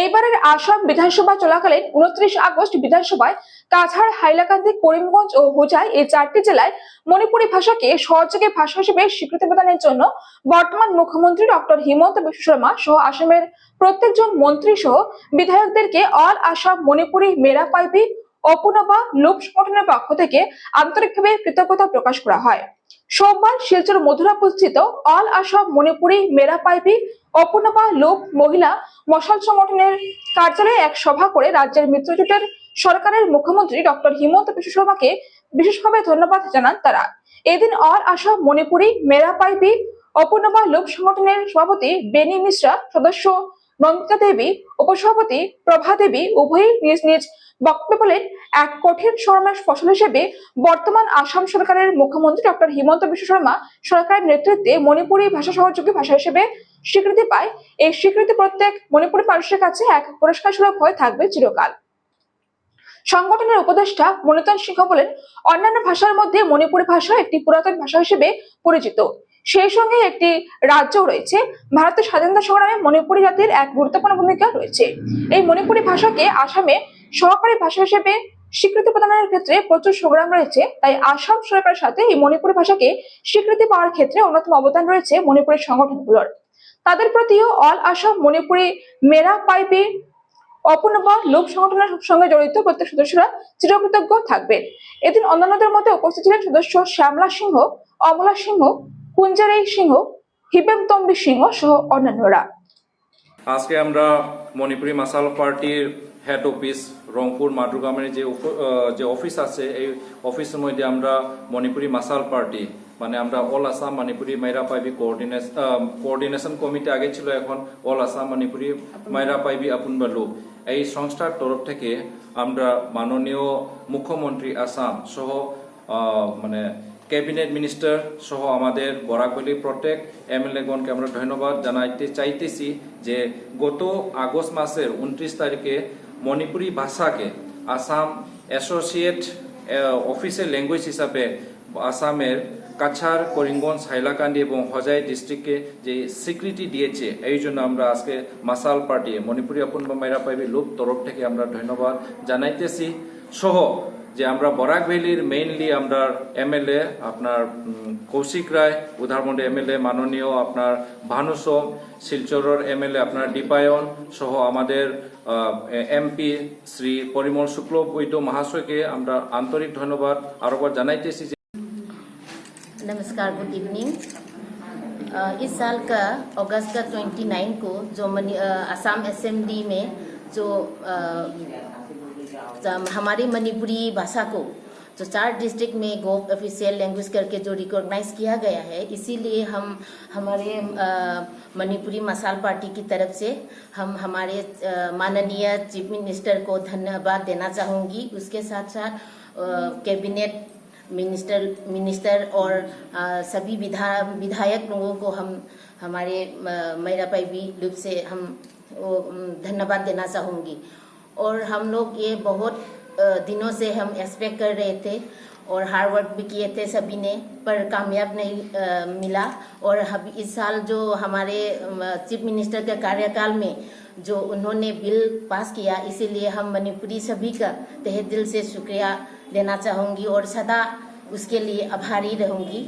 এইবারের আসাম বিধানসভা চলাকালীন উনত্রিশ আগস্ট বিধানসভায় কাছাড়, হাইলাকান্দি, করিমগঞ্জ ও হোজাই এই চারটি জেলায় মণিপুরী ভাষাকে সহযোগী ভাষা হিসেবে স্বীকৃতি প্রদানের জন্য বর্তমান মুখ্যমন্ত্রী ডক্টর হিমন্ত বিশ্ব শর্মা সহ আসামের প্রত্যেকজন মন্ত্রী সহ বিধায়কদেরকে অল আসাম, মণিপুরী মেরা পাইপি অপুনবা লোক সংগঠনের পক্ষ থেকে আন্তরিকভাবে কৃতজ্ঞতা প্রকাশ করা হয়। সোমবার শিলচর মধুরাপুরস্থিত অল আসাম মণিপুরী মেরা পাইপি অপূর্ণবা লোক মহিলা মশাল সংগঠনের কার্যালয়ে এক সভা করে রাজ্যের মিত্রজোটের সরকারের মুখ্যমন্ত্রী ডক্টর হিমন্ত বিশ্ব শর্মাকে বিশেষভাবে ধন্যবাদ জানান তারা। এদিন অল আসাম মণিপুরী মেরা পাইপি অপূর্ণবা লোক সংগঠনের সভাপতি বেনি মিশ্রা সদস্য নন্দিতা দেবী, উপসভাপতি প্রভা দেবী উভয়ই নিজ নিজ বক্তব্য বলেন, এক কঠিন শ্রমের ফসল হিসেবে বর্তমান আসাম সরকারের মুখ্যমন্ত্রী ডক্টর হিমন্ত বিশ্ব শর্মা সরকারের নেতৃত্বে মণিপুরি ভাষা সহযোগী ভাষা হিসেবে স্বীকৃতি পায়। এই স্বীকৃতি প্রত্যেক মণিপুরি মানুষের কাছে এক পুরস্কার স্বরূপ হয়ে থাকবে চিরকাল। সংগঠনের উপদেষ্টা মনিতন সিংহ বলেন, অন্যান্য ভাষার মধ্যে মণিপুরী ভাষা একটি পুরাতন ভাষা হিসেবে পরিচিত। সেই সঙ্গে একটি রাজ্য রয়েছে। ভারতের স্বাধীনতা সংগ্রামে মণিপুরী জাতির এক গুরুত্বপূর্ণ ভূমিকা রয়েছে। এই মণিপুরী ভাষাকে আসামে সহকারী ভাষা হিসেবে স্বীকৃতি প্রদানের ক্ষেত্রে প্রচুর সংগ্রাম রয়েছে। তাই আসাম সরকারের সাথে এই মণিপুরী ভাষাকে স্বীকৃতি পাওয়ার ক্ষেত্রে অন্যতম অবদান রয়েছে মণিপুরী সংগঠনগুলোর। তাদের প্রতিও অল আসাম, মণিপুরী, মেরা, পাইপি, অপূর্ণবা লোক সংগঠনের সঙ্গে জড়িত প্রত্যেক সদস্যরা চিরকৃতজ্ঞ থাকবেন। এদিন অন্যান্যদের মধ্যে উপস্থিত ছিলেন সদস্য শ্যামলা সিংহ, অমলা সিংহ কুঞ্জারাই সিংহ, হিবেমতম্বি সিংহ সহ অন্যান্যরা। আজকে আমরা মণিপুরি মাসাল পার্টির হেড অফিস রংপুর মাদুরগ্রামের যে যে অফিস আছে, এই অফিসের মধ্যে আমরা মণিপুরি মাসাল পার্টি মানে আমরা অল আসাম মণিপুরি মাইরা পাইবি কোঅর্ডিনেশন কমিটি আগে ছিল, এখন অল আসাম মণিপুরি মাইরা পাইবি আপন লোক এই সংস্থার তরফ থেকে আমরা মাননীয় মুখ্যমন্ত্রী আসাম সহ মানে ক্যাবিনেট মিনিস্টার সহ আমাদের বরাকবলির প্রত্যেক এমএলএ গণকে আমরা ধন্যবাদ জানাইতে চাইতেছি যে গত আগস্ট মাসের উনত্রিশ তারিখে মণিপুরি ভাষাকে আসাম অ্যাসোসিয়েট অফিসিয়াল ল্যাঙ্গুয়েজ হিসাবে আসামের কাছাড়, করিমগঞ্জ, হাইলাকান্দি এবং হজাই ডিস্ট্রিক্টকে যে স্বীকৃতি দিয়েছে, এই জন্য আমরা আজকে মাসাল পার্টি, মণিপুরি আপন বা মাইরা পাইবি লোক তরফ থেকে আমরা ধন্যবাদ জানাইতেছি। সহ যে আমরা বরাক ভ্যালির মেইনলি আমরা এমএলএ আপনার উম, কৌশিক রায় উধারমন্ডি এমএলএ মাননীয় আপনার ভানু সোম শিলচরের এমএলএ আপনার দীপায়ন সহ আমাদের এমপি শ্রী পরিমল শুক্ল বৈদ্য মহাশয়কে আমরা আন্তরিক ধন্যবাদ আরোবার জানাইতেছি যে नमस्कार गुड इवनिंग अ, इस साल का अगस्त का 29 को जो मनी अ, असम असेंबली में जो अ, जम- हमारी मणिपुरी भाषा को जो चार डिस्ट्रिक्ट में गोप ऑफिशियल लैंग्वेज करके जो रिकॉग्नाइज किया गया है इसीलिए हम हमारे मणिपुरी मसाल पार्टी की तरफ़ से हम हमारे माननीय चीफ मिनिस्टर को धन्यवाद देना चाहूँगी। उसके साथ साथ कैबिनेट मिनिस्टर मिनिस्टर और अ, सभी विधा विधायक लोगों को हम हमारे मेरा पैबी लुप से हम धन्यवाद देना चाहूँगी। और हम लोग ये बहुत दिनों से हम एक्सपेक्ट कर रहे थे और हार्ड वर्क भी किए थे सभी ने पर कामयाब नहीं अ, मिला। और हम इस साल जो हमारे चीफ मिनिस्टर के कार्यकाल में जो उन्होंने बिल पास किया इसीलिए हम मणिपुरी सभी का तहे दिल से शुक्रिया देना चाहूँगी और सदा उसके लिए आभारी रहूँगी।